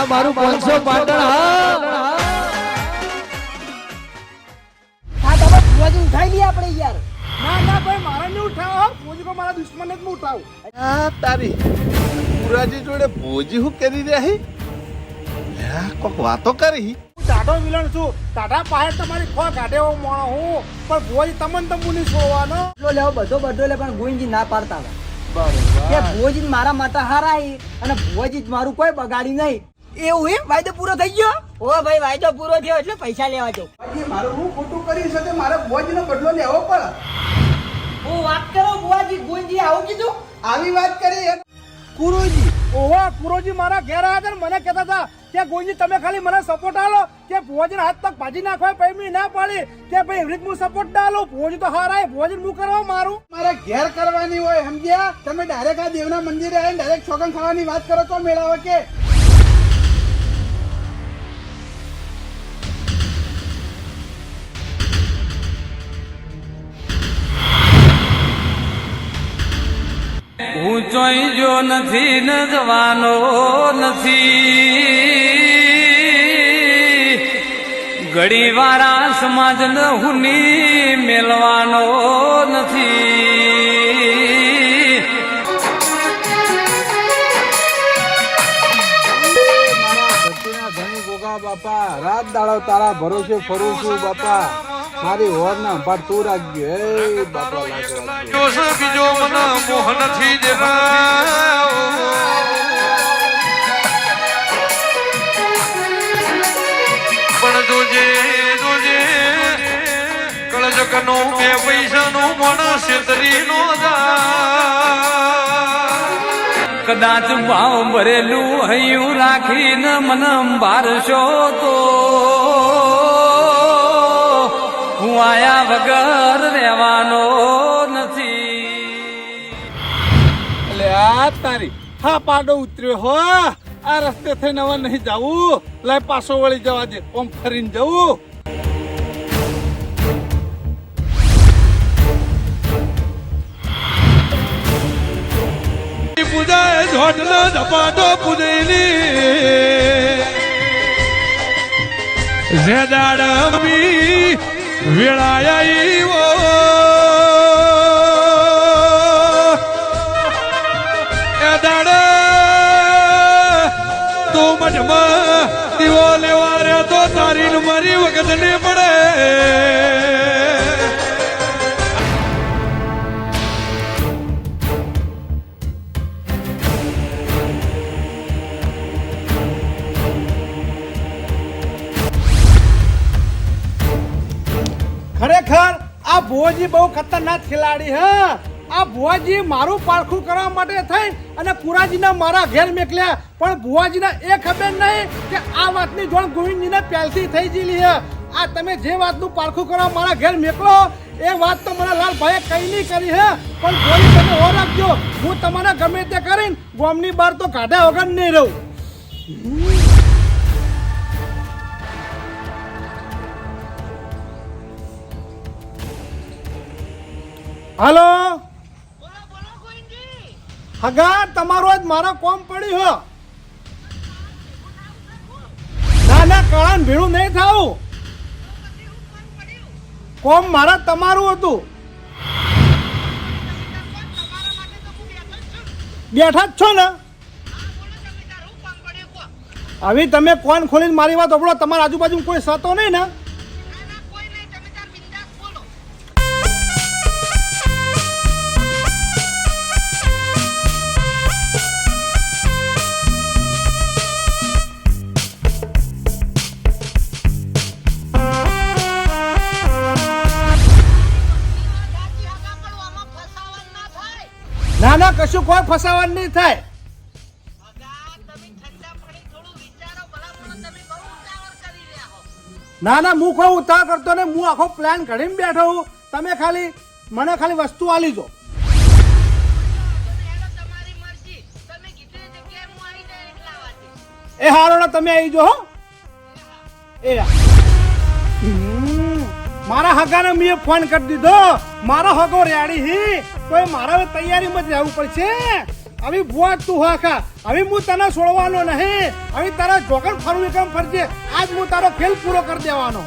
આ મારું પાંચસો પાટણ હા. હા તમે ભુવાજી ઉઠાઈ લઈએ આપણે યાર. ના ના ભાઈ મારા નહીં ઉઠાવો મોજી કો મારા દુશ્મન જ હું ઉઠાવું. આ તારી પુરાજી જોડે ભોજી હું કરી રહ્યા હી? લ્યા, કોક વાતો કરી. હું ટાટો વિલણ છું. ટાટા પાસે તમારી ખો કાઢે હું મોણો હું. પણ ભુવાજી તમને તમુની સોવાનો. બદલો લેવો બધો બધો લે પણ ગોવિંદજી ના પાડતા હતા કે ભુવાજી મારા માટે હારા અને ભુવાજી મારું કોઈ બગાડી નહીં. એવું એમ? વાયદો પૂરો થઈ ગયો? ઓ ભાઈ વાયદો પૂરો થયો એટલે પૈસા લેવા જાઉં મારું હું ખોટું કરી શકે મારે બોજનો બદલો લેવો પડે. હું વાત કરો ભુવાજી ગુંજી આવું કીધું? આવી વાત કરી કુરુજી. ઓહો કુરુજી મારા ઘેર આવ્યા હતા મને કહેતા હતા કે ગોંજી તમે ખાલી મને સપોર્ટ આલો કે ભોજન હાથ તક ભાજી નાખવા પછી મેં ના પાડી કે ભાઈ એવી હું સપોર્ટ ના આલો? ભુવાજી તો હારાય ભોજન હું કરવા મારું? મારે ઘેર કરવાની હોય સમજ્યા? તમે ડાયરેક્ટ આ દેવના મંદિરે આવીને ડાયરેક્ટ છોકન ખાવાની વાત કરો તો મેળાવે કે? ઊંચોઈ જો નથી ન જવાનો નથી. ઘડી વાળા સમાજ ન હુની મેલવાનો નથી. બાપા, રાત દાડો તારા ભરોસે ફરું છું બાપા. મારી હોર ના પર તું રાખજો. એ બાપા લાગે બીજો મન મોહ નથી દેખાયો. પણ જોજે જોજે કળજકનો બે પૈસાનો મણ છેતરી નો કદાચ ભાવ ભરેલું હૈયું રાખીને મન બારશો તો હું આયા વગર રહેવાનો નથી. એટલે આ તારી. હા પાડો ઉતર્યો હો. આ રસ્તે થઈને નવા નહીં જવું. લાય પાછો વળી જવા દે. ઓમ ફરીને જવું. પૂજાય ઝોટના ધપાટો પૂજેલી ઝેદાડમી વેળાયા દાડા તું મઠમાં દીવો લેવા રે તો તારી મારી વખત ને પડે. ભુવાજી બહુ ખતરનાક ખેલાડી, હે? આ ભુવાજી મારું પારખું કરવા માટે થઈ અને પુરાજીને મારા ઘેર મેકલ્યા. પણ ભુવાજીને એ ખબર નહીં કે આ વાતની જોણ ગોવિંદજીને પહેલથી થઈ ગયેલી હે? આ તમે જે વાતનું પારખું કરવા મારા ઘેર મેકલો, એ વાત તો મને લાલભાઈએ કઈ નહીં કરી, હે? પણ ગોળી તમે હો રાખજો. હું તમારે ગમે તે કરીને ગોમની બહાર તો કાઢ્યા વગર નહીં રહું. હાલો? હગા તમારો જ મારો કોમ પડી હો. ના ના કળાન ભીડું નહીં થાવું કોમ મારા તમારું હતું. બેઠા જ છો ને? હવે તમે કોન ખોલીને મારી વાત આપણો તમારા આજુબાજુ કોઈ સતો નહીં ના? કોઈ ફસાવાનું નહીં થાય. ના ના હું કોઈ ઉતાર કરતો ને હું આખો પ્લાન ઘડીને બેઠો હું તમે ખાલી, મને ખાલી વસ્તુ આલી દો. એ હારો તમે આવી જો હો. એ મારા હગાને મેં ફોન કરી દીધો. મારો હગો રેડી હી. કોઈ મારા હવે તૈયારીમાં જ રહેવું પડશે. હવે ભુવા તું હાખા હવે હું તને છોડવાનો નહીં. હવે તારા જોગણ ફરવું એકમ ફરજે? આજ હું તારો ફેલ પૂરો કરી દેવાનો.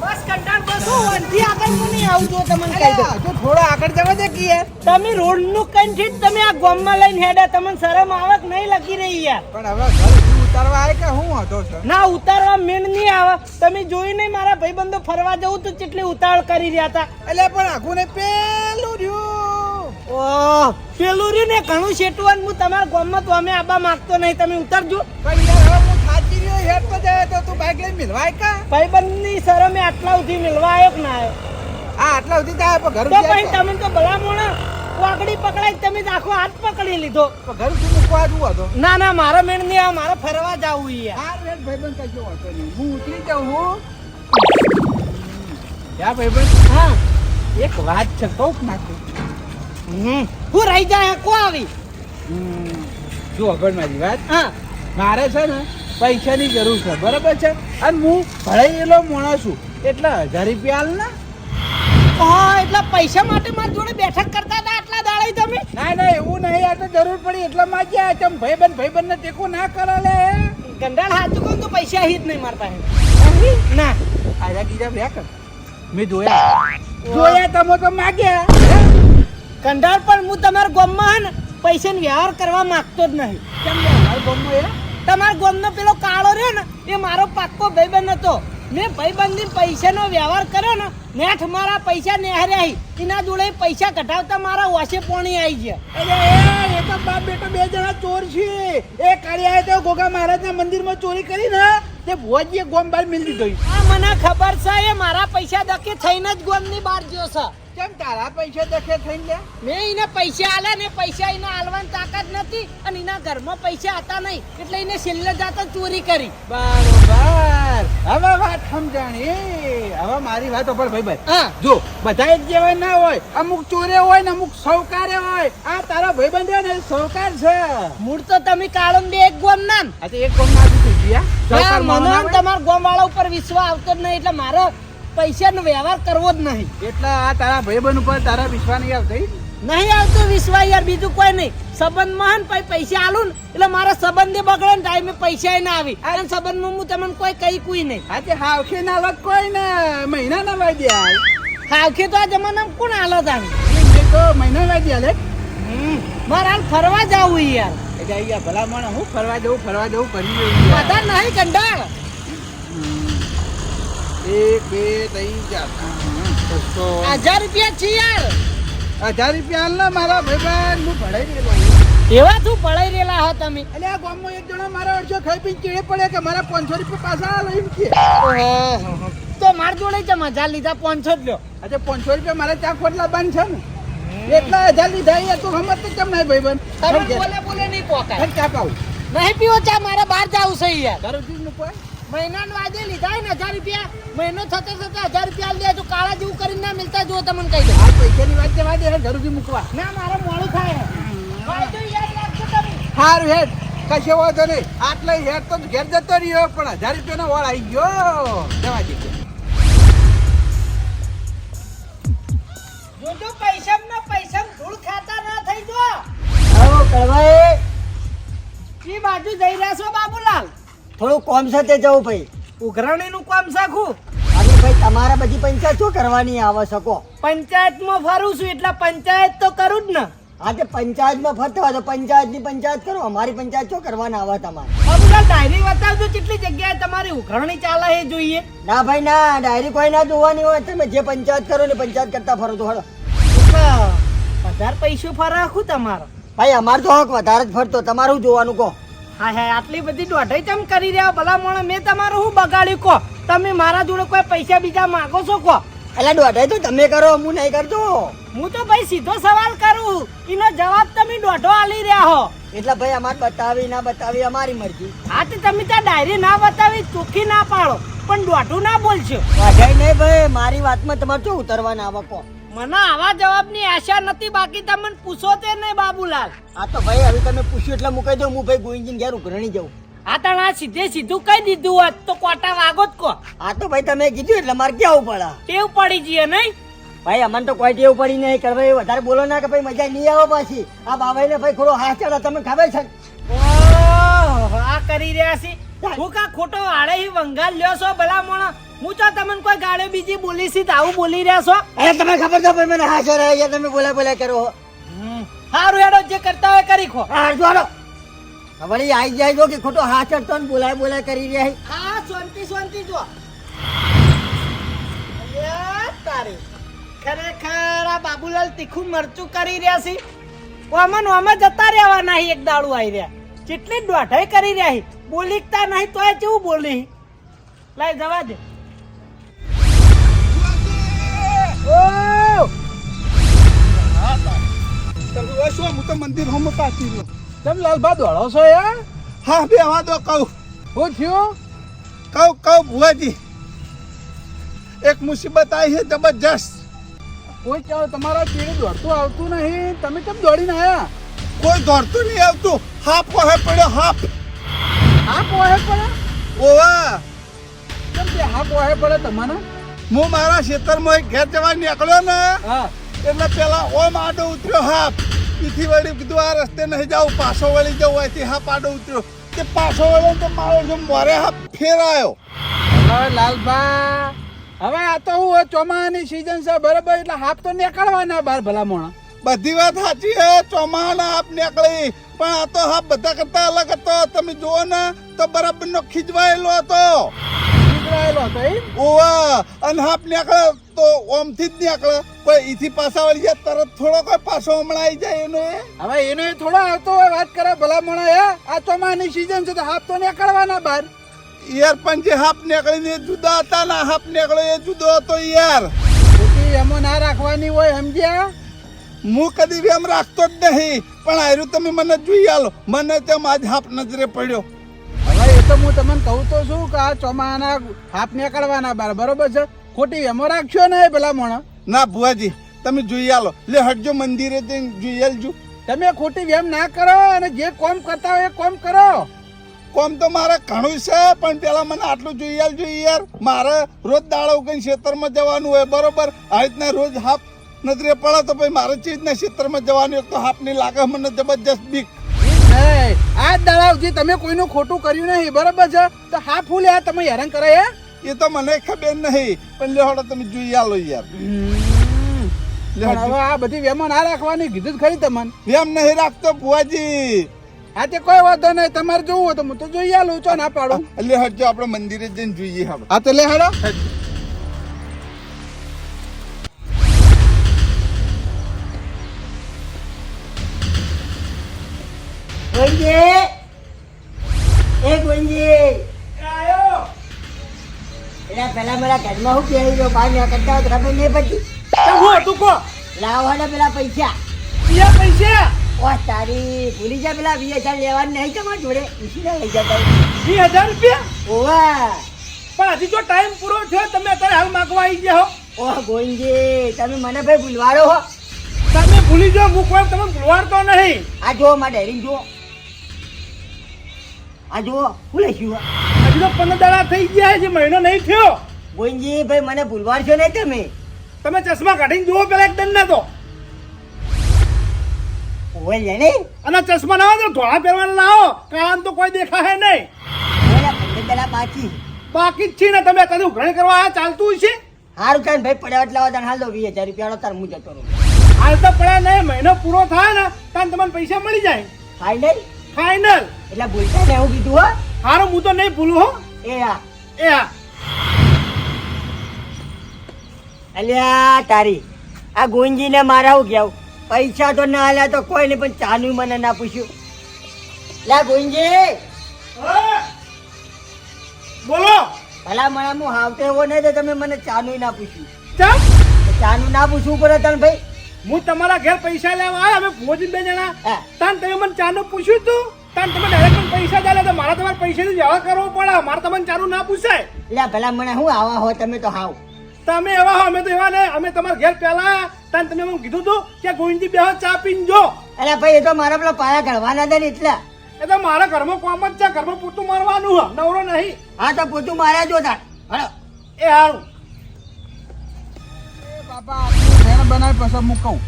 બસ કંટાળ બસ હું વનથી આગળ હું નહીં આવું જો તમને કહી દઉં. તો થોડો આગળ જવા દે કે તમે રોડનું કંઠી તમે આ ગામમાં લઈને હેડા તમને શરમ આવક નહીં લગી રહી યાર? પણ હવે ઉતારવા આવે કે હું હતો છે? ના ઉતારવા મેન નહીં આવે. તમે જોઈ નહીં મારા ભાઈબંધો ફરવા જવું તો કેટલી ઉતાવળ કરી રહ્યા હતા. એટલે પણ આખું ને પેલું રહ્યું. ઓહ પેલું રહ્યું ને ઘણું શેટવાનું હું તમારા ગામમાં તો અમે આબા માંગતો નહીં. તમે ઉતરજો. પણ યાર હવે હું થાકી રહ્યો હેડ તો જાય તો તું બાઈક લઈને મિલવાય કા? ભાઈબંધની શરમે આટલા સુધી મિલવા આવ્યો કે ના આવ્યો આ આટલા સુધી પણ ઘર તો પછી તમે તો ભલા મોણા. વાકડી પકડાઈ તમે આખો હાથ પકડી લીધો. ઘર સુધી મૂકવા જવું હતો ના ના મારા મેળ નહીં આ મારે ફરવા જવું યાર. હાર રેડ ભાઈબંધ કશો વાંધો નહીં. હું ઉતરી જાઉં હું. યા ભાઈબંધ. હા. એક વાત છે કહું કે ના કહું? હમ. હું રહી જાય કો આવી? જો અગળ મારી વાત. હા. મારે છે ને પૈસાની જરૂર છે બરાબર છે? અને હું ભળાયેલો માણસ છું. એટલે હજાર રૂપિયા હાલ ના. હા એટલે પૈસા માટે મારી જોડે બેઠક કરતા હતા આટલા દાડે તમે? ના ના એવું નહીં આ તો જરૂર પડી એટલે માં ગયા તમ ભાઈબંધ ભાઈબંધ ને ટેકો ના કરો લે ગંડાળ હાચું કોણ તો પૈસા હી જ નહીં મારતા હે ના. આજા કીધા બ્યા કર. મેં જોયા. જોયા તમે તો માગ્યા. કંડાળ પણ હું તમારા ગોમમાં હે ને પૈસાનો વ્યવહાર કરવા માંગતો જ નહીં. કેમ મારું એ? તમારા ગોમનો પેલો કાળો રહ્યો ને એ મારો પાક્કો ભાઈબંધ હતો. મેં ભાઈબંધી પૈસાનો વ્યવહાર કર્યો ને નેઠ મારા પૈસા નેહર્યા એના જોડે પૈસા કઢાવતા મારા વાસે પોણી આવી ગયા. અરે એ તો બાપ બેટો બે જણા ચોર છે. એ કાળિયાએ તો ગોગા મહારાજના મંદિરમાં ચોરી કરી ને તે ભોજીએ ગોમ બહાર મિલી ગઈ આ મને ખબર છે એ મારા પૈસા દકે થઈને જ ગોમની બહાર ગયો છે. કેમ તારા પૈસા દખે થઈને ગયા મેં એને પૈસા આલે ને પૈસા એને આલવાની તાકાત નથી અને એના ઘરમાં પૈસા હતા નહીં એટલે એને છેલ્લે જાતા ચોરી કરી. બરોબર. હવે વાત સમજાણી. હવે મારી વાત ઉપર ભાઈ ભાઈ. હા. જો બધા એક જેવા ના હોય અમુક ચોરે હોય ને અમુક સૌકારે હોય. આ તારા ભાઈબંધ છે ને સૌકાર છે. મૂળ તો તમે કાળો બે એક ગોમ ના આ તો એક ગોમ ના થઈ ગયા. મને. તમારા ગોમ વાળા ઉપર વિશ્વાસ આવતો જ નહીં એટલે મારો પૈસાનો વ્યવહાર કરવો જ નહીં. એટલે આ તારા ભાઈબંધ ઉપર તારા વિશ્વા નહીં આવતો? નહીં આવતો વિશ્વા યાર બીજું કોઈ નહીં. સંબંધમાં પછી પૈસા આલું ને એટલે મારા સંબંધે બગડે ને ટાઈમે પૈસા ના આવી. અને સંબંધમાં હું તમને કોઈ કઈ કુઈ નહીં. આજે હાવખે ના લગ કોઈ ને મહિના ના વાગ્યા હાવખે તો આ જમાનામાં કોણ આલો તાણી તો મહિના વાગ્યા લે. મારે હાલ ફરવા જવું યાર. જાય ગયા ભલા મને હું ફરવા જવું ફરવા જવું યાર. બધા નહીં કંડાળ એક બે ત્રણ ચાર છસો હજાર રૂપિયા છે યાર. હજાર રૂપિયા હાલ મારા ભાઈબંધ હું ભણાઈ રહેલો એવા તું પડાઈ રહેલા હો તમે? એટલે આ ગામમાં એક જણો મારા અડસો ખાઈ પી ચીડે પડે કે મારા પાંચસો રૂપિયા પાછા લઈને કે. તો માર જોડે છે હજાર લીધા પાંચસો જ લ્યો. પાંચસો રૂપિયા મારા ચા ખોટલા બંધ છે ને. એટલા હજાર લીધા એ તો સમજ તો કેમ નહીં ભાઈબંધ? તમે બોલે બોલે નહીં પોકાય ચા પાઉં નહીં પીવો ચા મારે બહાર જવું છે યાર. ઘર ચીજ મૂકવા મહિનાનો આજે લીધા ને હજાર રૂપિયા? મહિનો થતો થતો હજાર રૂપિયા લે તો કાળા જેવું કરીને ના મિલતા જો તમને કહી દઉં આ પૈસાની વાત જવા દે જરૂરી મૂકવા. ના મારે મોડું થાય. સારું હેડ. કશે વાંધો નહીં. આટલે હેડ તો ઘેર જતો રહ્યો પણ હજાર રૂપિયાનો વાળ આવી ગયો. જવા દે. જોજો પૈસા ને પૈસા ધૂળ ખાતા ના થઈ જો આવો કળવાઈ એ બાજુ જઈ રહ્યા છો બાબુલાલ? થોડું કોમ સાથે જવું ભાઈ. ઉઘરાણી નું કામ સાખું અરે ભાઈ તમારા બધી પંચાયત શું કરવાની આવે શકો પંચાયતમાં ફરું છું એટલે પંચાયત તો કરું જ ને. હા તે પંચાયતમાં ફરતા હોય તો પંચાયતની પંચાયત કરો. અમારી પંચાયત શું કરવાના આવે તમારે? અમને ડાયરી બતાવજો કેટલી જગ્યાએ તમારી ઉઘરાણી ચાલે એ જોઈએ. ના ભાઈ ના ડાયરી કોઈ ના જોવાની હોય. તમે જે પંચાયત કરો ને પંચાયત કરતા ફરો તો હળો. હજાર પૈસો ફરાખું તમારો. ભાઈ અમારે તો હક વધારે જ ફરતો. તમારું જોવાનું કહો. હા હા આટલી બધી દોઢાઈ કેમ કરી રહ્યા ભલા મોણે મેં તમારું શું બગાડ્યું? કહો. તમે મારા જોડે કોઈ પૈસા બીજા માંગો છો કહો. એટલે દોઢાઈ તો તમે કરો હું નહીં કરતો. હું તો ભાઈ સીધો સવાલ કરું. એનો જવાબ તમે દોઢો આલી રહ્યા હો. એટલે ભાઈ અમારે બતાવી ના બતાવી અમારી મરજી. હા તો તમે ત્યાં ડાયરી ના બતાવી ચોખ્ખી ના પાડો. પણ દોઢું ના બોલશો. વાઢાઈ નહીં ભાઈ મારી વાતમાં તમારે શું ઉતરવાના આવે કહો મને આવા જવાબની આશા નથી બાકી તમને પૂછો તે નહીં બાબુલાલ. આ તો ભાઈ હવે તમે પૂછ્યું એટલે મૂકાઈ દઉં હું ભાઈ ગોવિંદજી ઘેર ઉઘરણી જાઉં. આ તણ આ સીધે સીધું કહી દીધું હોત તો કોટા વાગો જ કહો આ તો ભાઈ તમે કીધું એટલે મારે કેવું પડે? કેવું પડી જઈએ નહીં? ભાઈ અમને તો કોઈ ટેવ પડી નહીં કે ભાઈ વધારે બોલો ના કે ભાઈ મજા નહીં આવે પાછી. આ બાબાઈને ભાઈ થોડો હાથ ચડો તમે ખબર છે? આ કરી રહ્યા છે. હું. કા ખોટો આડે વંગાલ લ્યો છો ભલા મોણા? હું તો તમને કોઈ ગાળે બીજી બોલી સી તો આવું બોલી રહ્યા છો? અરે તમે ખબર તો ભાઈ મને હાજર યાર તમે બોલા બોલા કરો હારું હેડો જે કરતા હોય કરી ખો. હા જોડો વળી આવી જાય જો કે ખોટો હા ચડતો ને બોલાય બોલાય કરી રહ્યા છે. હા શાંતિ શાંતિ જો. તારે. ખરેખર આ બાબુલાલ તીખું મરચું કરી રહ્યા છે. ઓમાં ઓમાં જતા રહેવાના નહીં એક દાડું આવી રહ્યા. કેટલી દોઢાઈ કરી રહ્યા છે. બોલીકતા નહીં તોય કેવું બોલી લાય જવા દે. તમે શું હું તો મંદિર હમ પાછી રહ્યો તમે દોડો છો યાર હા બે હા તો કહું. શું થયું? કહું કહું ભુવાજી. એક મુસીબત આવી છે જબરજસ્ત. કોઈ ચાલો તમારા ચીડે દોડતું આવતું નહીં. તમે કેમ દોડીને આયા? કોઈ દોડતું નહીં આવતું. હાફ કોહે પડ્યો હાફ. હાફ ઓહે પડે ઓવા કેમ કે હાફ ઓહે પડે તમારે? હું મારા ખેતરમાં એક ઘેર જવા નીકળ્યો ને એટલે પેલા ઓમ આડો ઉતર્યો હાફ પીથી વળી કીધું આ રસ્તે નહીં જાઉં પાછો વળી જવું અહીંથી હાફ આડો ઉતર્યો. તે પાછો વળ્યો તો મારો જો મોરે હાફ ફેરાયો. હવે લાલભા. હવે આ તો હું ચોમાની સિઝન છે બરાબર? એટલે હાફ તો નીકળવાના બાર ભલા મોણા બધી વાત સાચી હે ચોમાના હાફ નીકળી. પણ આ તો હાફ બધા કરતા અલગ હતો. તમે જુઓ ને તો બરાબર નો ખીજવાયેલો હતો. નીકળાયેલો હતો એમ? ઓવા અને હાફ નીકળે તો ઓમથી જ નીકળે. કોઈ ઈથી પાછા વળી જાય તરત થોડો કોઈ પાછો હમણાં આવી જાય એનો. હવે એને થોડો આવતો હોય વાત કરે ભલા મોણા હે? આ ચોમાસાની સિઝન છે તો હાફ તો નીકળવાના બાર. યાર પણ જે હાફ નીકળીને જુદા હતા ને આ હાફ નીકળ્યો એ જુદો હતો યાર. એમો એમાં ના રાખવાની હોય સમજ્યા? હું કદી બી એમ રાખતો જ નહીં પણ આયરું તમે મને જોઈ આલો. મને તેમ આજ હાફ નજરે પડ્યો. એ તો હું તમને કહું તો છું કે આ ચોમાસાના હાફ નીકળવાના બાર બરોબર છે? ખોટી એમો રાખશો ને પેલા મોણા? ના ભુવાજી તમે જોઈ આલો. લે હટજો મંદિરે જોઈ આલજો. તમે ખોટી વેમ ના કરો અને જે કોમ કરતા હોય એ કોમ કરો. કોમ તો મારે ઘણું છે પણ પેલા મને આટલું જોઈ આલજો યાર. મારે રોજ દાડો ઉગીને ખેતરમાં જવાનું હોય બરોબર? આ રીતના રોજ હાફ નજરે પડે તો ભાઈ મારે ચીજના ખેતરમાં જવાનું એક તો હાફની લાગે મને જબરજસ્ત બીક. નહીં આ જે તમે કોઈનું ખોટું કર્યું નહીં બરોબર છે? તો હા ફૂલ યાર તમે હેરાન કરે હે? એ તો મને ખબર નહીં પણ લેહડો તમે જોઈ આલો યાર. પણ હવે આ બધી વેમો ના રાખવાની કીધું જ ખરી તમને. એમ નહીં રાખતો ભુવાજી. આ તે કોઈ વાંધો નહીં તમારે જોવું હોય તો હું તો જોઈ આલું છો ના પાડો. લે હટજો આપણે મંદિરે જઈને જોઈએ હા આ તો લે હેડો ગોવિંદજી એ આયો એલા પેલા મારા ઘરમાં હું પહેરી ગયો બાર નીકળતા હોય તો ખબર નહીં પડતી. હું તું કો લાવવાના પેલા પૈસા. બીજા પૈસા? ઓ તારી ભૂલી જા પેલા વીસ હજાર લેવાનું નહીં તમારા જોડે. ઉછીના લઈ જતા. વીસ હજાર રૂપિયા? ઓવા. પણ હજી જો ટાઈમ પૂરો થયો તમે અત્યારે હાલ માગવા આવી ગયા હો. ઓહ ગોવિંદજી તમે મને ભાઈ ભૂલવાડો હો. તમે ભૂલી જાઓ હું કોઈ તમે ભૂલવાડતો નહીં. આ જો મારા ડેરી જુઓ આ જુઓ હું લઈશું હજી તો પંદર દાડા થઈ ગયા છે મહિનો નહીં થયો. ગોવિંદજી ભાઈ મને ભૂલવાડશો નહીં તમે? તમે ચશ્મા કાઢીને જુઓ પેલા એકદમ ના તો. ઓય લે અને ચશ્મા ના તો ધોળા પહેરવાના લાવો કામ તો કોઈ દેખાય નહીં. પેલા બાકી. બાકી જ છે ને તમે અત્યારે ઉઘરાણી કરવા આ ચાલતું છે હારું થાય ભાઈ પડ્યા એટલે લાવો હાલ દો વીસ હજાર રૂપિયા તાર હું જતો રહું. હાલ તો પડ્યા નહીં મહિનો પૂરો થાય ને ત્યારે તમને પૈસા મળી જાય. ફાઇનલ ફાઇનલ એટલે ભૂલતા ને એવું કીધું હો. હારું હું તો નહીં ભૂલું હો. એ આ. એ હા અલ્યા તારી. આ ગોવિંદજીને મારા હું ગયા પૈસા તો ના આલ્યા તો કોઈ નહીં પણ ચાનું મને ના પૂછ્યું. લા ગોંજી. બોલો. ભલા મને હું હાવતો એવો નહીં તો તમે મને ચાનું ના પૂછ્યું. ચાનું ના પૂછવું પડે તને ભાઈ. હું તમારા ઘેર પૈસા લેવા આવ્યા અમે ભોજન બે જણા. હા. તાન તમે મને ચાનો પૂછ્યું તું? તાન તમે ડાયરેક્ટ મને પૈસા ચાલે તો મારા તમારે પૈસા વ્યવહાર કરવો પડે. મારે તમને ચાનું ના પૂછાય. લે ભલા મને હું આવા હો તમે તો હાવ. તમે એવા હો અમે તો એવા ને. અમે તમારા ઘેર પહેલા આયા, તાન તમે મને કીધું તું કે ગોવિંદજી બે ચા પીન જો. અરે ભાઈ એ તો મારા પેલા પાયા ઘડવાના હતા ને એટલે. એ તો મારા ઘરમાં કોમ જ છે. ઘરમાં પૂતું મારવાનું હ. નવરો નહીં. હા તો પોતું માર્યા જો તાર. હળો એ હારું. એ બાપા ના પછી હું કહું.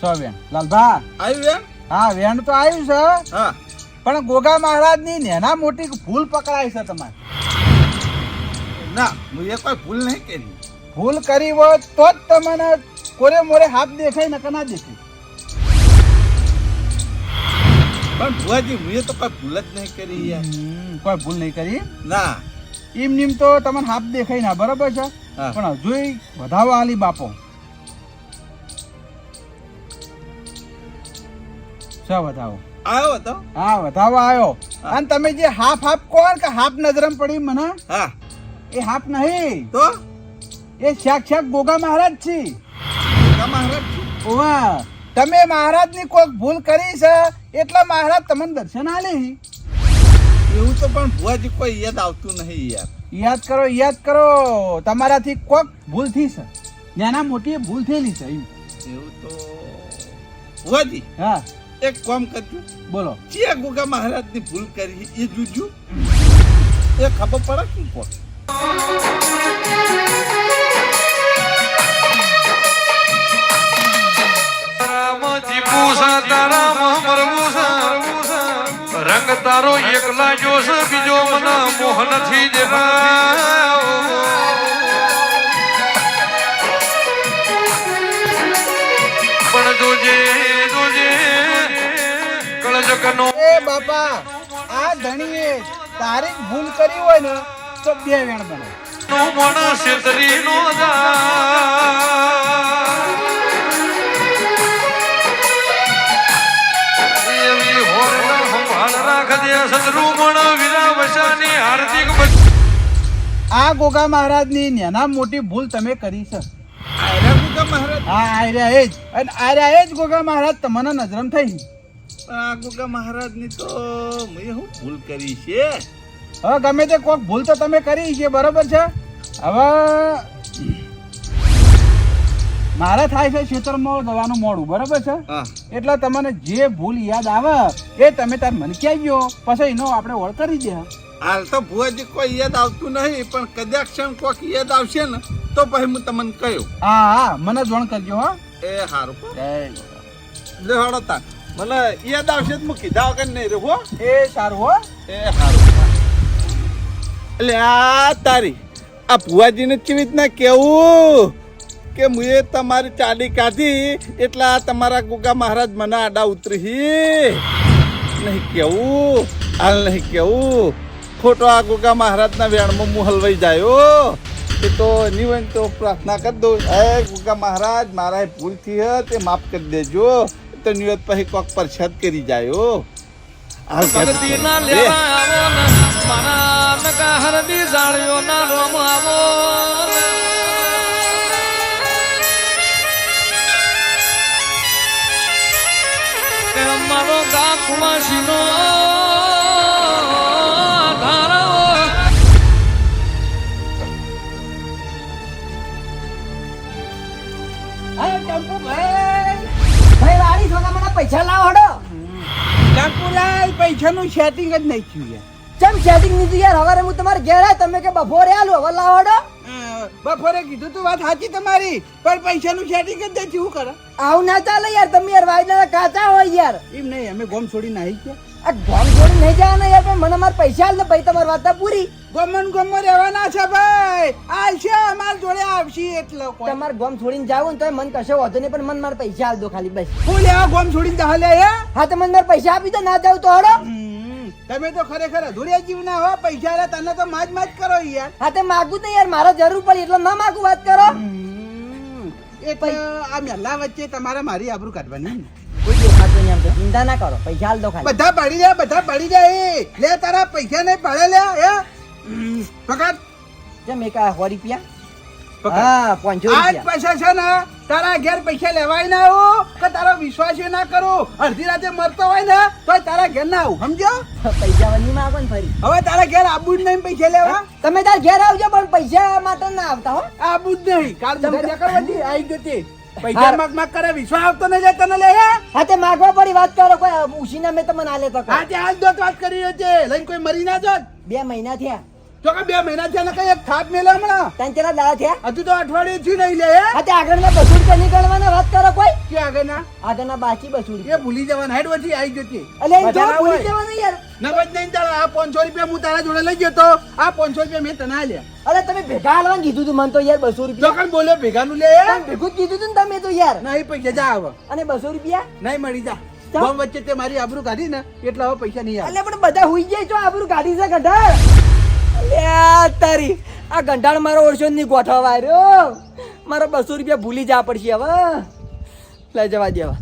સો વેણ. લાલભા. આવ્યું એમ? હા વેણ તો આવ્યું છે. હા. પણ ગોગા મહારાજની નેના મોટી ભૂલ પકડાય છે તમારે. ના હું એ કોઈ ભૂલ નહીં કરી. ભૂલ કરી હોત તો જ તમને કોરે મોરે હાથ દેખાય ને ના દેખાય. પણ ભુવાજી હું એ તો કોઈ ભૂલ જ નહીં કરી કોઈ ભૂલ નહીં કરી? ના. એમ નીમ તો તમને હાથ દેખાય ના બરાબર છે? પણ હજુ વધાવા આલી બાપો. છે વધાવો? આવ્યો હતો હા વધાવો આવ્યો. અને તમે જે હાફ હાફ કોણ કે હાફ નજરમ પડી મને હા. એ હાફ નહીં. તો? એ શાક શાક ગોગા મહારાજ છે. ગોગા મહારાજ. ઓવા. તમે મહારાજની કોઈક ભૂલ કરી છે એટલે મહારાજ તમને દર્શન આલે એવું તો પણ ભુવાજી કોઈ યાદ આવતું નહીં યાર. યાદ કરો યાદ કરો. તમારાથી કોઈક ભૂલ થઈ છે. નાના મોટી ભૂલ થયેલી છે એવું તો ભુવાજી હા. એક કામ કરજો. બોલો. ચિયા ગોગા મહારાજની ભૂલ કરી એ જોજો. એ ખબર પડે શું કોણ? રામજી પૂછા તારા મરવું રંગ તારો એકલા જોશ બીજો મને મોહ નથી દેખાયો. પણ જોજે જોજે કળજકનો એ બાપા આ ધણીએ તારીખ ભૂલ કરી હોય ને તો બે વેણ બને. તું મણ છેતરી નો એવી સંભાળ સદરૂમણ વિરાવશાની હાર્દિક આ ગોગા મહારાજની નાના મોટી ભૂલ તમે કરી છે. મહારાજ? હા આર્યા એ જ. અને આર્યા એ જ ગોગા મહારાજ તમને નજરમ થઈ આ ગોગા મહારાજની તો મેં શું ભૂલ કરી છે. હવે ગમે તે કોઈક ભૂલ તો તમે કરી છે બરોબર છે? હવે મારે થાય છે ક્ષેત્રમાં દવાનું મોડું બરાબર છે? એટલે તમને જે ભૂલ યાદ આવે એ તમે તાર મને ક્યાં ગયો પછી એનો આપણે ઓળ કરી દે. હાલ તો ભુવાજી કોઈ યાદ આવતું નહીં પણ કદાચ કોઈક યાદ આવશે ને તો પછી હું તમને કહ્યું. હા હા મને જોણ કરજો હા. એ સારું લે હળો તાર. મને યાદ આવશે તો હું કીધા વગર નહીં રહું હો. એ સારું હો. એ સારું એટલે આ તારી આ ભુવાજીને કેવી રીતના કેવું? કે મુએ તમારી ચાડી કાઢી એટલા તમારા ગુગા મહારાજ મને આડા ઉતરી. નહીં કેવું હાલ નહીં કેવું. ખોટો આ ગુગા મહારાજના વેણમાં હું હલવાઈ જાયો. એ તો નિવન તો પ્રાર્થના કરી દઉં. એ ગુગા મહારાજ મારા ભૂલ થઈ હે તે માફ કરી દેજો. તો નિવેદ પછી કોક પરછદ કરી જાયો. હાલ ભક્તિના લેવા આવો ને મારા નકા હરદી જાળ્યો ના રોમ આવો ને. કે મારો ગા કુવાસીનો ધારો અરે ટંપુ ભાઈ ભાઈ વાળી સોના મને પૈસા લાવો હડો ચાકુલાલ પૈસાનું સેટિંગ જ નહીં થયું યાર ચમ સેટિંગ નીધું યાર હવારે હું તમારે ઘેર આય તમે કે બફોરે આલું હવે લાવો બફોરે કીધું તું વાત સાચી તમારી પણ પૈસાનું સેટિંગ જ નહીં શું કરે? આવું ના ચાલે યાર તમે યાર વાયદા કાચા હોય યાર. એમ નહીં અમે ગોમ છોડીને નાહી ગયા. આ ગોમ છોડી નહીં જાય ને યાર પણ મને મારા પૈસા આલ ને ભાઈ તમારી વાત તો પૂરી. ગમન ગમો રહેવાના છે ભાઈ. આવશે અમાર જોડે આવશે એટલે. તમારે ગોમ છોડીને જાવ ને તો મન કશો વાંધો નહીં પણ મન મારા પૈસા આલ દો ખાલી બસ. હું લેવા ગોમ છોડીને ચાલે હે હા તો મને મારા પૈસા આપી દો ના જાવ તો હડો. તમે તો ખરેખર અધૂરિયા જીવ ના હો પૈસા લે તને તો માજ માજ કરો યાર. હા તે માગું તો યાર મારો જરૂર પડી એટલે ના માગું વાત કરો. એટલે આ મેલા વચ્ચે તમારે મારી આબરૂ કાઢવાની. કોઈ દેખાતું નહીં આમ તો ચિંતા ના કરો પૈસા આલ દો ખાલી. બધા પડી જાય બધા પડી જાય લે તારા પૈસા નહીં પડે લે હે પકડ જેમ એક આ સો રૂપિયા. હા પાંચસો આજ પૈસા છે ને તારા ઘેર પૈસા લેવાય ના આવું કે તારો વિશ્વાસ ના કરું. અડધી રાતે મરતો હોય ને તો તારા ઘેર ના આવું. સમજો? પૈસા વની માગો ને ફરી. હવે તારા ઘેર આબુ જ નહીં પૈસા લેવા? તમે તાર ઘેર આવજો પણ પૈસા માટે ના આવતા હો. આબુ જ નહીં. કાલ તમ- કરવાથી આવી ગઈ પૈસા હા. માગ માગ કરે વિશ્વાસ આવતો જાય તને લે હે? હા તે માગવા પડી વાત કરો કોઈ ઉસીના મેં તમને તો. આજે આજ દોત વાત કરી રહ્યો છે લઈને કોઈ મરી ના જોત? બે મહિના થયા. જો કે બે મહિના થયા ને કઈ એક થાપ મેલે હમણાં? તને તેના દાડા થયા? હજુ તો અઠવાડિયે થી નહીં લે હે? હા તે આગળના બસો રૂપિયા નીકળવાના વાત કરો કોઈ? કે આગળના? આગળના બાકી બસો એ ભૂલી જવાના હેડ વચ્ચે આવી જતી એટલે જો ભૂલી જવાના યાર. ના બસ નહીં તારા આ પાંચસો રૂપિયા હું તારા જોડે લઈ ગયો તો આ પાંચસો રૂપિયા મેં તને આલ્યા. અરે તમે ભેગા હાલવાનું કીધું તું મને તો યાર બસો રૂપિયા. કણ બોલ્યો ભેગાનું લે ભેગું કીધું તું તમે તો યાર. નહીં પૈસા જા હવે. અને બસો રૂપિયા? નહીં મળી જા. વચ્ચે તે મારી આબરૂ કાઢી ને એટલા હવે પૈસા નહીં આવે. એટલે પણ બધા હુઈ જાય છો આબરૂ કાઢી છે અલ્યા તારી, આ ગંઢાળ મારો ઓળશો નહીં રહ્યો મારો બસો રૂપિયા ભૂલી જવા પડશે હવે. લઈ જવા દેવા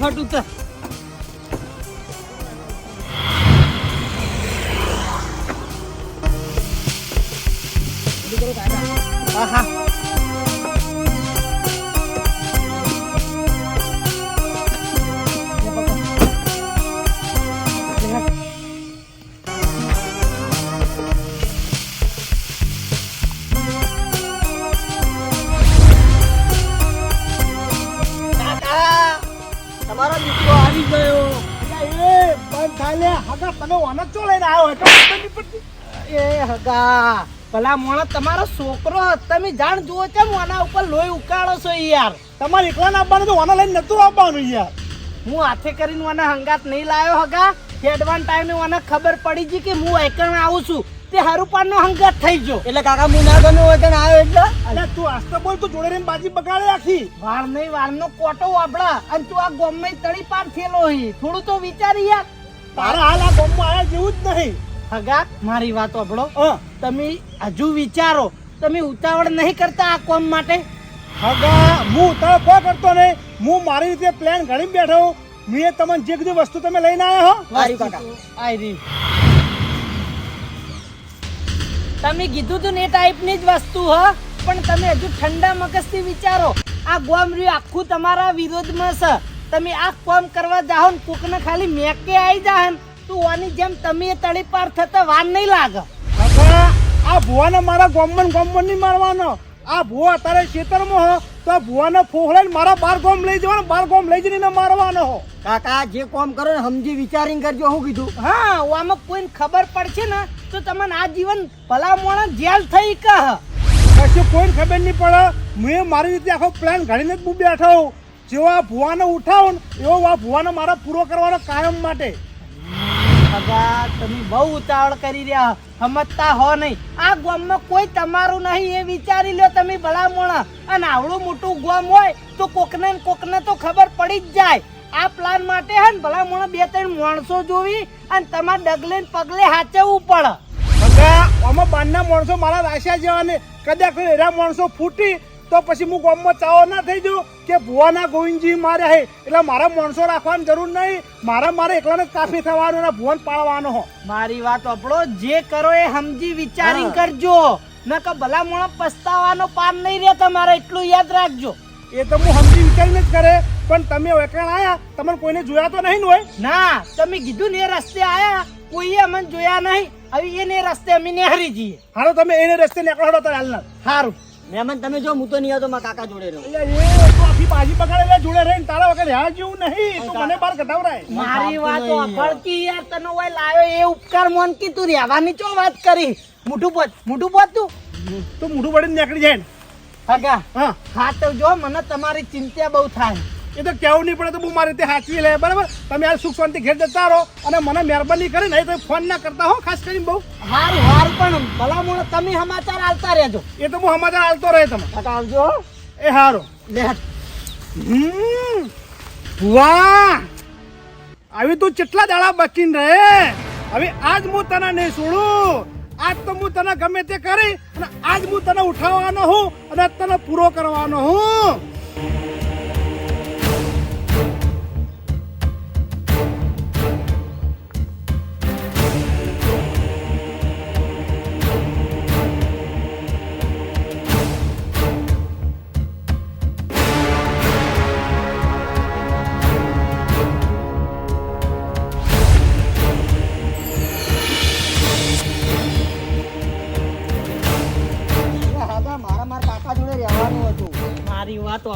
ફટાફટ ઉતર એ ભલા મોણા તમારો છોકરો તમે જાણ જુઓ છે આના ઉપર લોહી ઉકાળો છો યાર. તમારે એકલા ના આપવાનું તો ઓના લઈને નતું આપવાનું યાર. હું હાથે કરીને મને હંગાત નહીં લાવ્યો હગા. હેડવાન ટાઈમે મને ખબર પડી ગઈ કે હું એકણ આવું છું. તે હરુપાન નો હંગાત થઈ ગયો. એટલે કાકા હું ના ગમે તને આવ્યો એટલે? અરે તું આસ્તો બોલ તું જોડે રહીને બાજી બગાડે આખી. વાર નહીં વાર નો કોટો વાપડા અને તું આ ગોમ તળી પાર થયેલો હી. થોડું તો વિચારી યાર. તારા હાલ આ ગામમાં આયા જેવું જ નહીં. હગા મારી વાત સાંભળો. હા. તમે હજુ વિચારો તમે ઉતાવળ નહીં કરતા આ કોમ માટે? હગા હું તારે કોઈ કરતો નહીં. હું મારી રીતે પ્લાન ઘડી બેઠો. મેં તમને જે કીધું વસ્તુ તમે લઈને આવ્યા હો. મારી કાકા. આઈ રી તમે કીધું તું ને એ ટાઈપની જ વસ્તુ હ. પણ તમે હજુ ઠંડા મગજથી વિચારો. આ ગોમ રહ્યું આખું તમારા વિરોધમાં છે. તમે આ કોમ કરવા જાઓ ને કોકને ખાલી મેકે આવી જાય ને. તો ઓની જેમ તમે તળી પાર થતા વાર નહીં લાગે. આ ભુવાને મારા ગોમન ગોમન નહીં મારવાનો. આ ભુવા તારે ખેતરમાં હો તો આ ભુવાને ફોફળાઈને મારા બાર ગોમ લઈ જવાનો બાર ગોમ લઈ જઈને મારવાનો હો. કાકા જે કોમ કરો ને સમજી વિચારીને કરજો હું કીધું. હા આમાં કોઈને ખબર પડશે ને તો તમને આ જીવન ભલા મોણા જેલ થઈ કહ કશું કોઈને ખબર નહીં પડે. મેં મારી રીતે આખો પ્લાન ઘડીને જ હું બેઠો જેવો આ ભુવાને ઉઠાવું ને એવો આ ભુવાને મારા પૂરો કરવાનો કાયમ માટે. અગા તમે બહુ ઉતાવળ કરી રહ્યા સમજતા હો નહીં. આ ગામમાં કોઈ તમારું નહીં એ વિચારી લો તમે ભલા મોણા અને આવડું મોટું ગામ હોય તો કોકને કોકને તો ખબર પડી જ જાય. આ પ્લાન માટે હે ને ભલા મોણા બે ત્રણ માણસો જોવી અને તમારે ડગલે પગલે હાચવવું પડે. હગા આમાં બારના માણસો મારા રાશ્યા જેવા ને. કદાચ એરા માણસો ફૂટી તો પછી હું ગામમાં ચાવો ના થઈ જાઉં કે ભુવાના ગોવિંદજી મારે હે. એટલે મારા માણસો રાખવાની જરૂર નહીં. મારા મારે એકલાને જ કાફી થવાનું અને ભુવન પાળવાનો હો. મારી વાત આપણો જે કરો એ સમજી વિચારી કરજો. નકર ભલા મોણા પસ્તાવાનો પાર નહીં રહે તમારે એટલું યાદ રાખજો. એ તો હું સમજી વિચારીને જ કરે. પણ તમે વેકણ આયા તમને કોઈને જોયા તો નહીં હોય? ના તમે કીધું ને એ રસ્તે આયા કોઈએ અમને જોયા નહીં. હવે એને રસ્તે અમે નેહરી જઈએ. હાલો તમે એને રસ્તે નીકળો તો હાલના. સારું મહેમાન તમે જો હું તો નહીં આવતો મારા કાકા જોડે રહું. એટલે એ તો આખી બાજી બગાડેલા જોડે રહીને તારા વગર રહ્યા જેવું નહીં. તો મને બાર કઢાવરાય. મારી વાત અફળકી યાર. તને ઓય લાયો એ ઉપકાર મોન કી? તું રહેવાની ચો વાત કરી? મુઠું પોત મોઢું પોત તું. તું મોઢું પડીને નીકળી જાય. હગા હા. હા તો જો મને તમારી ચિંતા બહુ થાય. એ તો કેવું નહીં પડે તો હું મારી રીતે હાચવી લે બરાબર? તમે આ સુખ શાંતિ ઘેર જતા રહો અને મને મહેરબાની કરીને નહીં તો ફોન ના કરતા હો ખાસ કરીને બહુ. હારું હારું પણ ભલામણ તમે સમાચાર આલતા રહેજો. એ તો હું સમાચાર હાલતો રહે તમે કાકા આવજો. હો. એ હારો. લે. હમ. વાહ. આવી તું કેટલા દાડા બચીને રહે? હવે આજ હું તને નહીં છોડું. આજ તો હું તને ગમે તે કરી અને આજ હું તને ઉઠાવવાનો હું અને તને પૂરો કરવાનો હું.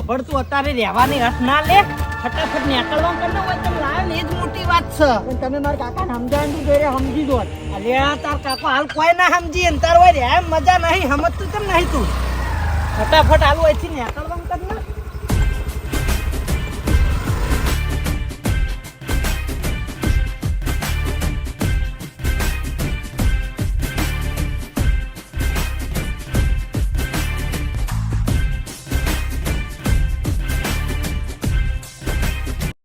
મારી તું, અત્યારે રહેવાની રસ ના લે. ફટાફટ નીકળવા કરતા હોય તમે લાવ ને એ જ મોટી વાત છે. તમે મારા કાકાને સમજાવવાનું જોડે સમજી દો અલ્યા તાર કાકો હાલ કોઈ ના સમજી તાર હોય એમ મજા નહીં, સમજતું કેમ નહીં તું? ફટાફટ હાલ અહીંથી નીકળવા